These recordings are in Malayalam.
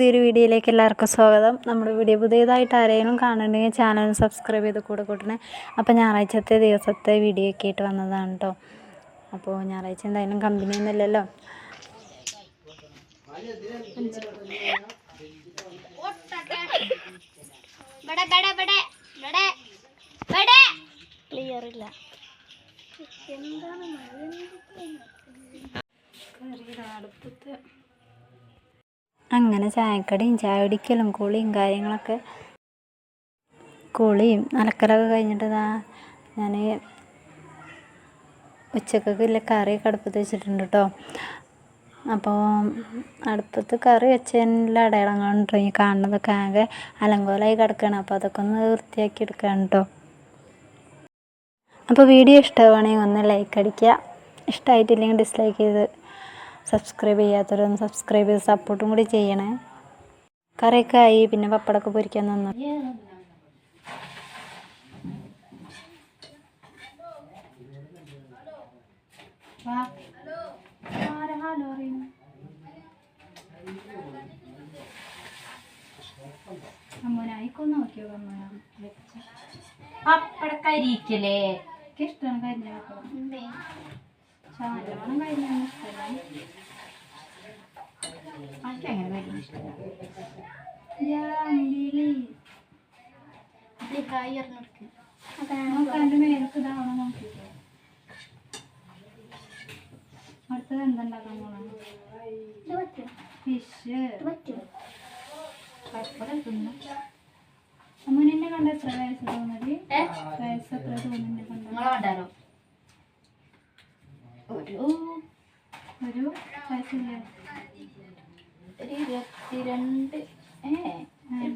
പുതിയൊരു വീഡിയോയിലേക്ക് എല്ലാവർക്കും സ്വാഗതം. നമ്മുടെ വീഡിയോ പുതിയതായിട്ട് ആരെങ്കിലും കാണുന്നുണ്ടെങ്കിൽ ചാനൽ സബ്സ്ക്രൈബ് ചെയ്ത് കൂടെ കൂട്ടണേ. അപ്പോൾ ഞായറാഴ്ചത്തെ ദിവസത്തെ വീഡിയോ ഒക്കെ ആയിട്ട് വന്നതാണ് കേട്ടോ അപ്പോൾ ഞായറാഴ്ച എന്തായാലും കമ്പനി ഒന്നുമില്ലല്ലോ ഇവിടെ ഇവിടെ ഇവിടെ ഇവിടെ ഇവിടെ. ക്ലിയർ ഇല്ല. എന്താണ് അടുപ്പത്ത്. അങ്ങനെ ചായക്കടയും ചായ കുടിക്കലും കുളിയും കാര്യങ്ങളൊക്കെ. കുളിയും അലക്കലൊക്കെ കഴിഞ്ഞിട്ട് ഇതാ ഞാൻ ഇല്ല കറിയൊക്കെ അടുപ്പത്ത് വെച്ചിട്ടുണ്ട് കേട്ടോ അപ്പോൾ അടുപ്പത്ത് കറി വെച്ചതിന്റെ അടയാളങ്ങളുണ്ട് ഈ കാണുന്നതൊക്കെ ആകെ അലങ്കോലമായി കിടക്കുകയാണ് അപ്പോൾ അതൊക്കെ ഒന്ന് വൃത്തിയാക്കി എടുക്കുകയാണ് കേട്ടോ അപ്പോൾ വീഡിയോ ഇഷ്ടമാണെങ്കിൽ ഒന്ന് ലൈക്ക് അടിക്കുക. ഇഷ്ടമായിട്ടില്ലെങ്കിൽ ഡിസ്ലൈക്ക് ചെയ്ത് സബ്സ്ക്രൈബ് ചെയ്യാത്തവരൊന്ന് സബ്സ്ക്രൈബ് ചെയ്ത് സപ്പോർട്ടും കൂടി ചെയ്യണേ. കറിയൊക്കെ ആയി പിന്നെ പപ്പടമൊക്കെ പൊരിക്കാൻ നിന്നു. അമ്മനായിക്കൊന്ന് നോക്കിയോ അമ്മ പപ്പടക്കരിക്കലേ ഇഷ്ടമാണ് കരിഞ്ഞതൊക്കെ നല്ലോണം കഴിഞ്ഞാണ്. ഇഷ്ടമല്ല നോക്കിട്ടോ അടുത്തത് എന്തുണ്ടാക്കാൻ ഫിഷ്. ഇത് പറ്റും പപ്പടം തിന്നു അമ്മൂനെ കണ്ട എത്ര വയസ്സ് തോന്നുന്നത്? വയസ്സ് എത്ര തോന്നുന്നെ കണ്ടോ ഒരു ഒരു വയസ്സില്ല ഒരു ഇരുപത്തിരണ്ട് ഏ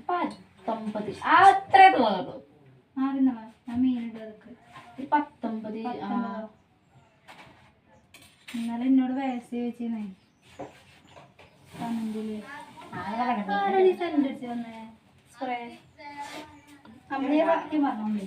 പത്തൊമ്പത്. ആ അത്രേ തോന്നുള്ളൂ ആരുന്നവാ ഞാൻ മീനിട്ട് അതൊക്കെ. ഒരു പത്തൊമ്പത്? ഇന്നലെ എന്നോട് വയസ്സ് ചോദിച്ചേ കണ്ടത്. ആരാണ് ഈ സെന്റ് അടിച്ച് തന്നേ? സ്പ്രേ അമ്മയെ സത്യം പറഞ്ഞോളൂ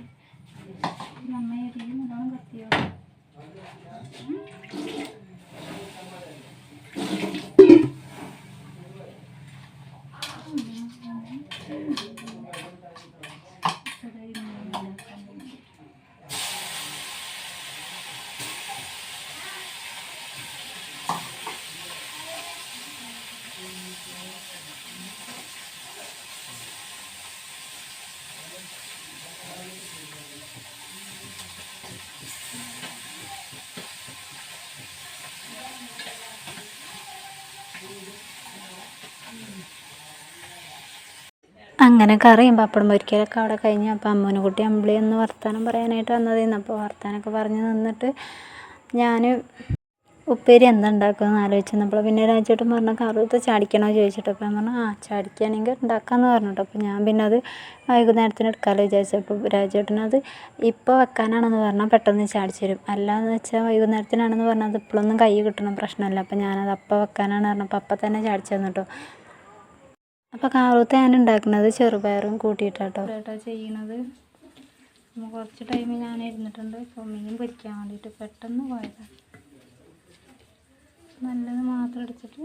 അങ്ങനെ കറിയും പപ്പടം പൊരിക്കലൊക്കെ അവിടെ കഴിഞ്ഞ് അപ്പോൾ അമ്മൂനെ കുട്ടി അമ്പിളി ഒന്ന് വർത്താനം പറയാനായിട്ട് വന്നതായിരുന്നു അപ്പോൾ വർത്താനമൊക്കെ പറഞ്ഞ് നിന്നിട്ട് ഞാൻ ഉപ്പേരി എന്താ ആലോചിച്ചു നമ്മൾ പിന്നെ രാജേട്ടൻ പറഞ്ഞു കറുത്ത് ചാടിക്കണോ ചോദിച്ചിട്ട് അപ്പോൾ ഞാൻ പറഞ്ഞു ആ ചാടിക്കുകയാണെങ്കിൽ ഉണ്ടാക്കാമെന്ന് പറഞ്ഞിട്ട്. അപ്പോൾ ഞാൻ പിന്നെ അത് വൈകുന്നേരത്തിന് എടുക്കാമല്ലോ വിചാരിച്ചു. അപ്പോൾ അത് ഇപ്പോൾ വെക്കാനാണെന്ന് പറഞ്ഞാൽ പെട്ടെന്ന് ചാടിച്ചു തരും. അല്ലാന്ന് വെച്ചാൽ വൈകുന്നേരത്തിനാണെന്ന് പറഞ്ഞാൽ അത് ഇപ്പോഴൊന്നും കൈ കിട്ടണം പ്രശ്നമല്ല. അപ്പോൾ ഞാനത് അപ്പം വെക്കാനാണ് പറഞ്ഞപ്പോൾ അപ്പം തന്നെ ചാടിച്ചു തന്നു കേട്ടോ അപ്പോൾ കാറൂത്ത് ഞാൻ ഉണ്ടാക്കുന്നത് ചെറുപയറും കൂട്ടിയിട്ടാട്ടോ. കേട്ടോ ചെയ്യണത്. കുറച്ച് ടൈം ഞാൻ ഇരുന്നിട്ടുണ്ട്. അപ്പോൾ മീൻ പൊരിക്കാൻ പെട്ടെന്ന് പോയതാണ് നല്ലത് മാത്രം എടുത്തിട്ട്.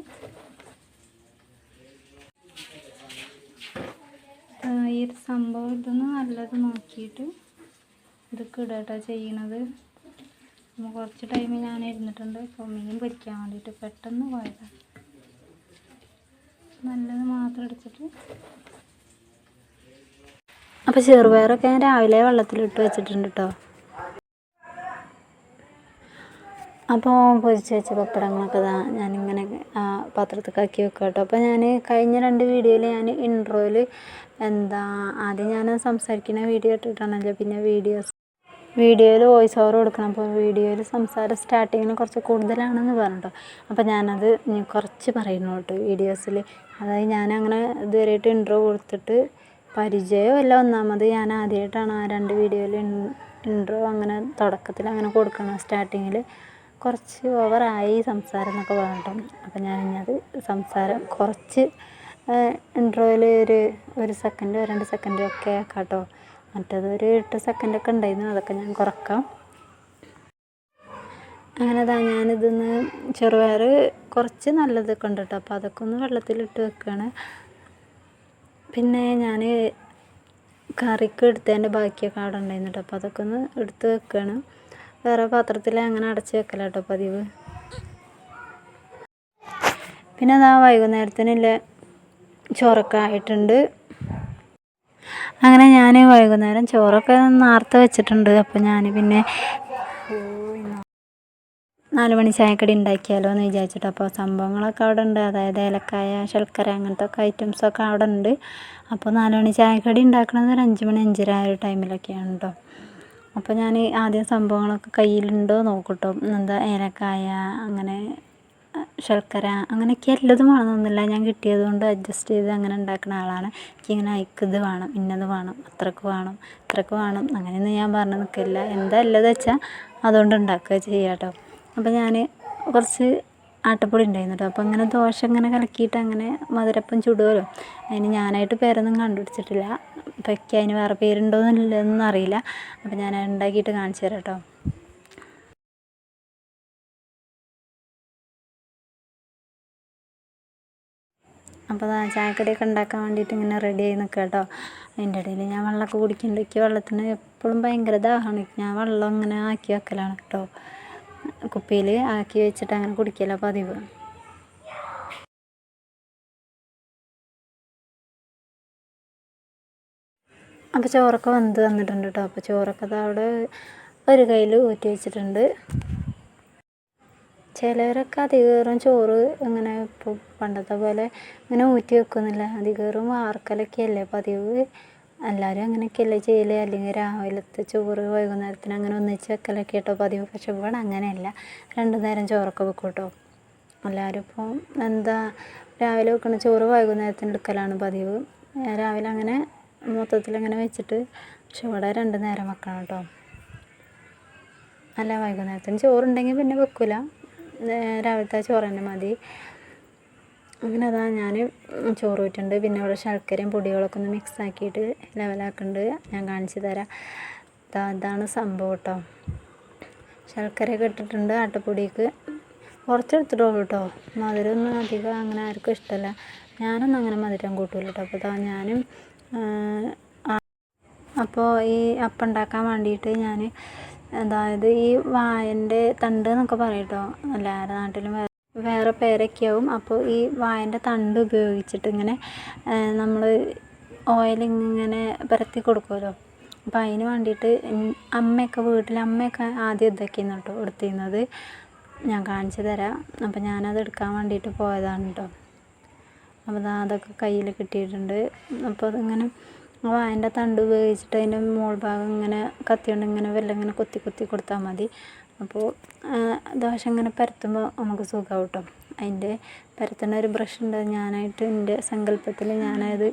ഈ ഒരു സംഭവം ഇതൊന്ന് നല്ലത് നോക്കിയിട്ട് ഇതൊക്കെ ഇടാട്ടോ ചെയ്യണത്. കുറച്ച് ടൈം ഞാൻ ഇരുന്നിട്ടുണ്ട്. അപ്പോൾ മീൻ പൊരിക്കാൻ പെട്ടെന്ന് പോയതാണ് നല്ലത് മാത്രം എടുത്തിട്ട് അപ്പോൾ ചെറുപയറൊക്കെ ഞാൻ രാവിലെ വെള്ളത്തിലിട്ട് വെച്ചിട്ടുണ്ട് കേട്ടോ അപ്പോൾ പൊരിച്ച് വെച്ച പപ്പടങ്ങളൊക്കെ ഇതാ ഞാനിങ്ങനെ ആ പാത്രത്തിലേക്ക് ആക്കി വെക്കുക കേട്ടോ അപ്പോൾ ഞാൻ കഴിഞ്ഞ രണ്ട് വീഡിയോയിൽ ഞാൻ ഇൻട്രോയിൽ എന്താ ആദ്യം ഞാൻ സംസാരിക്കുന്ന വീഡിയോ ഇട്ടിട്ടാണല്ലോ പിന്നെ വീഡിയോസ് വീഡിയോയിൽ വോയിസ് ഓവർ കൊടുക്കണം. അപ്പോൾ വീഡിയോയിൽ സംസാരം സ്റ്റാർട്ടിങ്ങിന് കുറച്ച് കൂടുതലാണെന്ന് പറഞ്ഞിട്ടോ. അപ്പോൾ ഞാനത് കുറച്ച് പറയുന്നു കേട്ടോ വീഡിയോസിൽ അതായത് ഞാനങ്ങനെ ഇതുവരെയായിട്ട് ഇൻട്രോ കൊടുത്തിട്ട് പരിചയമല്ല ഒന്നാമത് ഞാൻ ആദ്യമായിട്ടാണ് ആ രണ്ട് വീഡിയോയിൽ ഇൻട്രോ അങ്ങനെ തുടക്കത്തിൽ അങ്ങനെ കൊടുക്കണം സ്റ്റാർട്ടിങ്ങിൽ കുറച്ച് ഓവറായി സംസാരം എന്നൊക്കെ പറഞ്ഞിട്ടോ. അപ്പോൾ ഞാൻ അത് സംസാരം കുറച്ച് ഇൻട്രോയിൽ ഒരു ഒരു സെക്കൻഡോ രണ്ട് സെക്കൻഡോ ഒക്കെ ആക്കാം കേട്ടോ. മറ്റേത് ഒരു എട്ട് സെക്കൻഡൊക്കെ ഉണ്ടായിരുന്നു. അതൊക്കെ ഞാൻ കുറക്കാം. അങ്ങനെ അതാ ഞാനിതിന്ന് ചെറുപയർ കുറച്ച് നല്ലതൊക്കെ ഉണ്ട് കേട്ടോ. അപ്പോൾ അതൊക്കെ ഒന്ന് വെള്ളത്തിലിട്ട് വെക്കുകയാണ് പിന്നെ ഞാൻ കറിക്ക് എടുത്തതിന്റെ ബാക്കിയൊക്കെ അവിടെ ഉണ്ടായിരുന്നു അപ്പോൾ അതൊക്കെ ഒന്ന് എടുത്ത് വെക്കുകയാണ് വേറെ പാത്രത്തിൽ അങ്ങനെ അടച്ച് വെക്കല കേട്ടോ പതിവ്. പിന്നെ അതാ വൈകുന്നേരത്തിനല്ലേ ചോറൊക്കെ ആയിട്ടുണ്ട്. അങ്ങനെ ഞാൻ വൈകുന്നേരം ചോറൊക്കെ നേർത്ത് വെച്ചിട്ടുണ്ട്. അപ്പോൾ ഞാൻ പിന്നെ നാല് മണി ചായക്കടി ഉണ്ടാക്കിയാലോ എന്ന് വിചാരിച്ചിട്ട്. അപ്പോൾ സംഭവങ്ങളൊക്കെ അവിടെ ഉണ്ട് അതായത് ഏലക്കായ ശർക്കര അങ്ങനത്തെ ഒക്കെ ഐറ്റംസൊക്കെ അവിടെ ഉണ്ട് അപ്പോൾ നാല് മണി ചായക്കടി ഉണ്ടാക്കണത് ഒരു അഞ്ച് മണി അഞ്ചര ആ ഒരു ടൈമിലൊക്കെയാണ് കേട്ടോ അപ്പോൾ ഞാൻ ആദ്യം സംഭവങ്ങളൊക്കെ കയ്യിലുണ്ടോ നോക്കട്ടോ. എന്താ ഏലക്കായ അങ്ങനെ ശർക്കര അങ്ങനെയൊക്കെ എല്ലാതും വേണമെന്നൊന്നുമില്ല ഞാൻ കിട്ടിയത് കൊണ്ട് അഡ്ജസ്റ്റ് ചെയ്ത് അങ്ങനെ ഉണ്ടാക്കുന്ന ആളാണ്. എനിക്കിങ്ങനെ അയക്ക് ഇത് വേണം ഇന്നത് വേണം അത്രയ്ക്ക് വേണം ഇത്രയ്ക്ക് വേണം അങ്ങനെയൊന്നും ഞാൻ പറഞ്ഞു നിൽക്കില്ല. എന്താ ഉള്ളത് വെച്ചാൽ അതുകൊണ്ട് ഉണ്ടാക്കുക ചെയ്യുക കേട്ടോ. അപ്പോൾ ഞാൻ കുറച്ച് ആട്ടപ്പൊടി ഉണ്ടായിരുന്നു കേട്ടോ. അപ്പോൾ അങ്ങനെ ദോശ ഇങ്ങനെ കലക്കിയിട്ട് അങ്ങനെ മധുരപ്പം ചുടുമല്ലോ അതിന് ഞാനായിട്ട് പേരൊന്നും കണ്ടുപിടിച്ചിട്ടില്ല. എനിക്ക് അതിന് വേറെ പേരുണ്ടോ എന്നൊന്നും അറിയില്ല. അപ്പോൾ ഞാൻ ഉണ്ടാക്കിയിട്ട് കാണിച്ചു തരാം കേട്ടോ. അപ്പോൾ ആ ചായക്കടിയൊക്കെ ഉണ്ടാക്കാൻ വേണ്ടിയിട്ട് ഇങ്ങനെ റെഡി ആയി നിൽക്കുക കേട്ടോ അതിന്റെ ഇടയിൽ ഞാൻ വെള്ളമൊക്കെ കുടിക്കുന്നുണ്ട് എനിക്ക് വെള്ളത്തിന് എപ്പോഴും ഭയങ്കര ദാഹമാണ് ഞാൻ വെള്ളം ഇങ്ങനെ ആക്കി വെക്കലാണ് കേട്ടോ കുപ്പിയിൽ ആക്കി വെച്ചിട്ട് അങ്ങനെ കുടിക്കല പതിവ്. അപ്പോൾ ചോറൊക്കെ വെന്ത് വന്നിട്ടുണ്ട് കേട്ടോ അപ്പോൾ ചോറൊക്കെ അവിടെ ഒരു കയ്യിൽ ഊറ്റി വെച്ചിട്ടുണ്ട്. ചിലവരൊക്കെ അധികേറും ചോറ് ഇങ്ങനെ ഇപ്പോൾ പണ്ടത്തെ പോലെ ഇങ്ങനെ ഊറ്റി വെക്കുന്നില്ല. അധികേറും വാർക്കലൊക്കെയല്ലേ പതിവ്. എല്ലാവരും അങ്ങനെയൊക്കെയല്ലേ ചെയ്യൽ? അല്ലെങ്കിൽ രാവിലത്തെ ചോറ് വൈകുന്നേരത്തിന് അങ്ങനെ ഒന്നിച്ച് വെക്കലൊക്കെ കേട്ടോ പതിവ്. പക്ഷെ ഇവിടെ അങ്ങനെയല്ല. രണ്ടു നേരം ചോറൊക്കെ വെക്കും കേട്ടോ എല്ലാവരും ഇപ്പോൾ എന്താ രാവിലെ വെക്കണ ചോറ് വൈകുന്നേരത്തിന് എടുക്കലാണ് പതിവ്. രാവിലെ അങ്ങനെ മൊത്തത്തിൽ അങ്ങനെ വെച്ചിട്ട് പക്ഷെ ഇവിടെ രണ്ട് നേരം വെക്കണം കേട്ടോ. അല്ല വൈകുന്നേരത്തിന് ചോറുണ്ടെങ്കിൽ പിന്നെ വെക്കില്ല രാവിലത്തെ ചോറ് തന്നെ മതി. അങ്ങനെ അതാ ഞാൻ ചോറ് വിറ്റുണ്ട് പിന്നെ ഇവിടെ ശർക്കരയും പൊടികളൊക്കെ ഒന്ന് മിക്സ് ആക്കിയിട്ട് ലെവലാക്കുന്നുണ്ട് ഞാൻ കാണിച്ചു തരാം. അതാണ് സംഭവം കേട്ടോ ശർക്കരയൊക്കെ ഇട്ടിട്ടുണ്ട് ആട്ടപ്പൊടിക്ക്. കുറച്ചെടുത്തിട്ടുള്ളൂ കേട്ടോ മധുരമൊന്നും അധികം അങ്ങനെ ആർക്കും ഇഷ്ടമല്ല ഞാനൊന്നും അങ്ങനെ മധുരം കൂട്ടില്ല കേട്ടോ അപ്പോൾ ഞാനും അപ്പോൾ ഈ അപ്പം ഉണ്ടാക്കാൻ വേണ്ടിയിട്ട് ഞാൻ അതായത് ഈ വായന്റെ തണ്ട് എന്നൊക്കെ പറയും കേട്ടോ. എല്ലാവരുടെ നാട്ടിലും വേറെ വേറെ പേരൊക്കെ ആവും അപ്പോൾ ഈ വായന്റെ തണ്ട് ഉപയോഗിച്ചിട്ട് ഇങ്ങനെ നമ്മൾ ഓയിൽ ഇങ്ങനെ പരത്തി കൊടുക്കുമല്ലോ. അപ്പോൾ അതിന് വേണ്ടിയിട്ട് അമ്മയൊക്കെ വീട്ടിൽ അമ്മയൊക്കെ ആദ്യം ഇതൊക്കെയാണ് കേട്ടോ എടുത്തിരുന്നത് ഞാൻ കാണിച്ചു തരാം. അപ്പോൾ ഞാനത് എടുക്കാൻ വേണ്ടിയിട്ട് പോയതാണ് കേട്ടോ. അപ്പോൾ അതൊക്കെ കയ്യിൽ കിട്ടിയിട്ടുണ്ട്. അപ്പോൾ അതിങ്ങനെ വായന്റെ തണ്ട് ഉപയോഗിച്ചിട്ട് അതിന്റെ മോൾ ഭാഗം ഇങ്ങനെ കത്തി കൊണ്ട് ഇങ്ങനെ വെല്ലം ഇങ്ങനെ കൊത്തി കൊത്തി കൊടുത്താൽ മതി. അപ്പോൾ ദോശ ഇങ്ങനെ പരത്തുമ്പോൾ നമുക്ക് സുഖമാവും കേട്ടോ അതിന്റെ പരത്തേണ്ട ഒരു ബ്രഷ് ഉണ്ട്. ഞാനായിട്ട് എന്റെ സങ്കല്പത്തിൽ ഞാനത്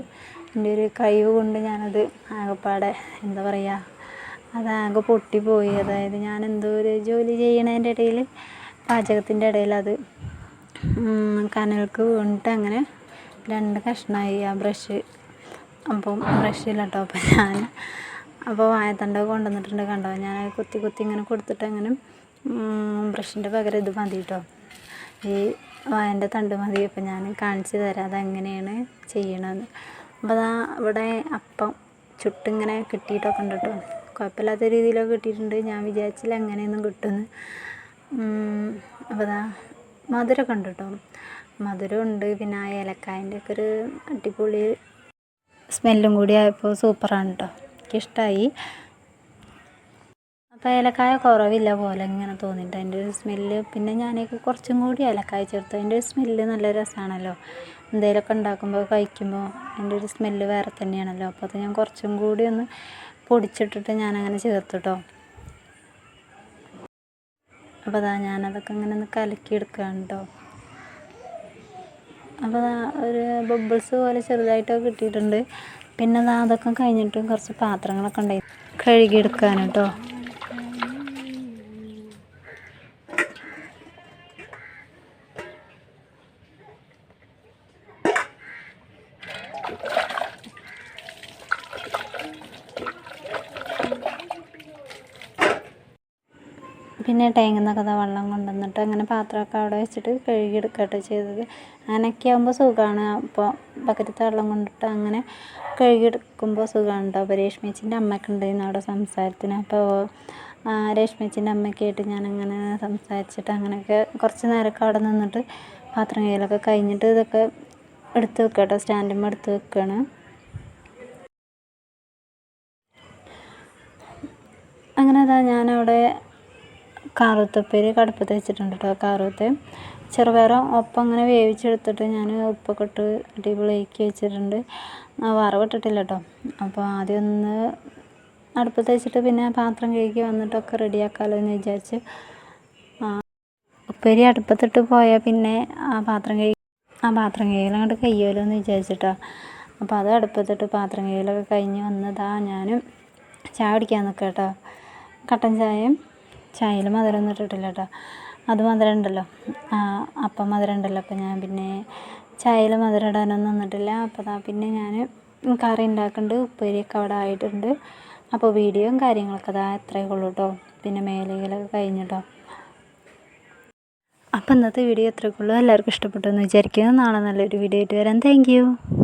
എന്റെ ഒരു കഴിവ് കൊണ്ട് ഞാനത് ആകെപ്പാടെ എന്താ പറയുക അതാകെ പൊട്ടിപ്പോയി. അതായത് ഞാൻ എന്തോ ഒരു ജോലി ചെയ്യണതിന്റെ ഇടയിൽ പാചകത്തിന്റെ ഇടയിൽ അത് കനൽക്ക് വീണിട്ട് അങ്ങനെ രണ്ട് കഷ്ണമായി ആ ബ്രഷ് അപ്പം ബ്രഷില്ല കേട്ടോ അപ്പം ഞാൻ അപ്പോൾ വായത്തണ്ടൊക്കെ കൊണ്ടുവന്നിട്ടുണ്ട് കണ്ടോ? ഞാൻ കുത്തി കുത്തി ഇങ്ങനെ കൊടുത്തിട്ട് അങ്ങനെ ബ്രഷിന്റെ പകരം ഇത് മതി കേട്ടോ ഈ വായന്റെ തണ്ട് മതി. അപ്പം ഞാൻ കാണിച്ചു തരാം അതെങ്ങനെയാണ് ചെയ്യണമെന്ന് അപ്പോൾ അതാ ഇവിടെ അപ്പം ചുട്ടിങ്ങനെ കിട്ടിയിട്ടൊക്കെ ഉണ്ട് കേട്ടോ കുഴപ്പമില്ലാത്ത രീതിയിലൊക്കെ കിട്ടിയിട്ടുണ്ട്. ഞാൻ വിചാരിച്ചില്ല എങ്ങനെയൊന്നും കിട്ടുമെന്ന്. അപ്പോൾ അതാ മധുരമൊക്കെ ഉണ്ട് കേട്ടോ മധുരമുണ്ട്. പിന്നെ ആ ഏലക്കായന്റെ ഒക്കെ ഒരു അടിപൊളി സ്മെല്ലും കൂടി ആയപ്പോൾ സൂപ്പറാണ് കേട്ടോ എനിക്കിഷ്ടമായി അപ്പോൾ ഏലക്കായ കുറവില്ല പോലെ ഇങ്ങനെ തോന്നിയിട്ട് അതിന്റെ ഒരു സ്മെല്ല് പിന്നെ ഞാനൊക്കെ കുറച്ചും കൂടി ഏലക്കായ ചേർത്തു. അതിന്റെ ഒരു സ്മെല്ല് നല്ല രസമാണല്ലോ എന്തെങ്കിലുമൊക്കെ ഉണ്ടാക്കുമ്പോൾ കഴിക്കുമ്പോൾ അതിന്റെ ഒരു സ്മെല്ല് വേറെ തന്നെയാണല്ലോ. അപ്പോൾ അത് ഞാൻ കുറച്ചും കൂടി ഒന്ന് പൊടിച്ചിട്ടിട്ട് ഞാനങ്ങനെ ചേർത്തു കേട്ടോ അപ്പോൾ അതാ ഞാനതൊക്കെ ഇങ്ങനെ ഒന്ന് കലക്കിയെടുക്കുകയാണ് കേട്ടോ അപ്പോൾ ഒരു ബബിൾസ് പോലെ ചെറുതായിട്ടൊക്കെ കിട്ടിയിട്ടുണ്ട്. പിന്നെ അതാ അതൊക്കെ കഴിഞ്ഞിട്ട് കുറച്ച് പാത്രങ്ങളൊക്കെ ഉണ്ടായി. കഴുകിയെടുക്കാൻ കേട്ടോ പിന്നെ ടാങ്കിൽ നിന്നൊക്കെ വെള്ളം കൊണ്ടുവന്നിട്ട് അങ്ങനെ പാത്രമൊക്കെ അവിടെ വെച്ചിട്ട് കഴുകിയെടുക്കട്ടെ ചെയ്തത്. അങ്ങനെയൊക്കെ ആകുമ്പോൾ സുഖമാണ് അപ്പോൾ ബക്കറ്റത്തെ വെള്ളം കൊണ്ടിട്ട് അങ്ങനെ കഴുകിയെടുക്കുമ്പോൾ സുഖമാണ് കേട്ടോ അപ്പോൾ രേഷ്മേച്ചിന്റെ അമ്മയൊക്കെ ഉണ്ടായിരുന്നു അവിടെ സംസാരത്തിന്. അപ്പോൾ രേഷ്മേച്ചിന്റെ അമ്മയ്ക്കായിട്ട് ഞാനങ്ങനെ സംസാരിച്ചിട്ട് അങ്ങനെയൊക്കെ കുറച്ച് നേരമൊക്കെ അവിടെ നിന്നിട്ട് പാത്രം കയ്യിലൊക്കെ കഴിഞ്ഞിട്ട് ഇതൊക്കെ എടുത്ത് വെക്കുക കേട്ടോ സ്റ്റാൻഡിന്മേൽ എടുത്ത് വെക്കുകയാണ് അങ്ങനെ അതാ ഞാനവിടെ കാറുത്തപ്പേര് കടുപ്പത്ത് വെച്ചിട്ടുണ്ട് കേട്ടോ കാറുത്ത്. ചെറുപയറും ഒപ്പം അങ്ങനെ വേവിച്ചെടുത്തിട്ട് ഞാൻ ഉപ്പൊക്കെ ഇട്ട് അടിപൊളിയാക്കി വെച്ചിട്ടുണ്ട്. വറവിട്ടിട്ടില്ല കേട്ടോ അപ്പോൾ ആദ്യം ഒന്ന് അടുപ്പത്ത് വെച്ചിട്ട് പിന്നെ പാത്രം കഴുകി വന്നിട്ടൊക്കെ റെഡിയാക്കാമല്ലോ എന്ന് വിചാരിച്ച് ഉപ്പേരി അടുപ്പത്തിട്ട് പോയാൽ പിന്നെ ആ പാത്രം കഴുകി ആ പാത്രം കഴുകൽ അങ്ങോട്ട് കഴിയുമല്ലോ എന്ന് വിചാരിച്ചിട്ടാ. അപ്പോൾ അത് അടുപ്പത്തിട്ട് പാത്രം കഴുകലൊക്കെ കഴിഞ്ഞ് വന്നതാ ഞാനും. ചായ കുടിക്കാൻ നിൽക്കാം കേട്ടോ കട്ടൻ ചായയും ചായയിൽ മധുരം ഒന്നും ഇട്ടിട്ടില്ല കേട്ടോ. അത് മധുരം ഉണ്ടല്ലോ അപ്പം മധുരം ഉണ്ടല്ലോ അപ്പം ഞാൻ പിന്നെ ചായയിൽ മധുരം ഇടാനൊന്നും നിന്നിട്ടില്ല. അപ്പോൾ ദാ പിന്നെ ഞാൻ കറി ഉണ്ടാക്കുന്നുണ്ട് ഉപ്പേരിയൊക്കെ അവിടെ ആയിട്ടുണ്ട്. അപ്പോൾ വീഡിയോയും കാര്യങ്ങളൊക്കെ അതാ എത്രയേ ഉള്ളൂ കേട്ടോ. പിന്നെ മേലുകളൊക്കെ കഴിഞ്ഞിട്ടോ അപ്പോൾ ഇന്നത്തെ വീഡിയോ എത്രയൊക്കെ ഉള്ളൂ. എല്ലാവർക്കും ഇഷ്ടപ്പെട്ടു എന്ന് വിചാരിക്കുന്നു. നാളെ നല്ലൊരു വീഡിയോ ആയിട്ട് വരാം. താങ്ക്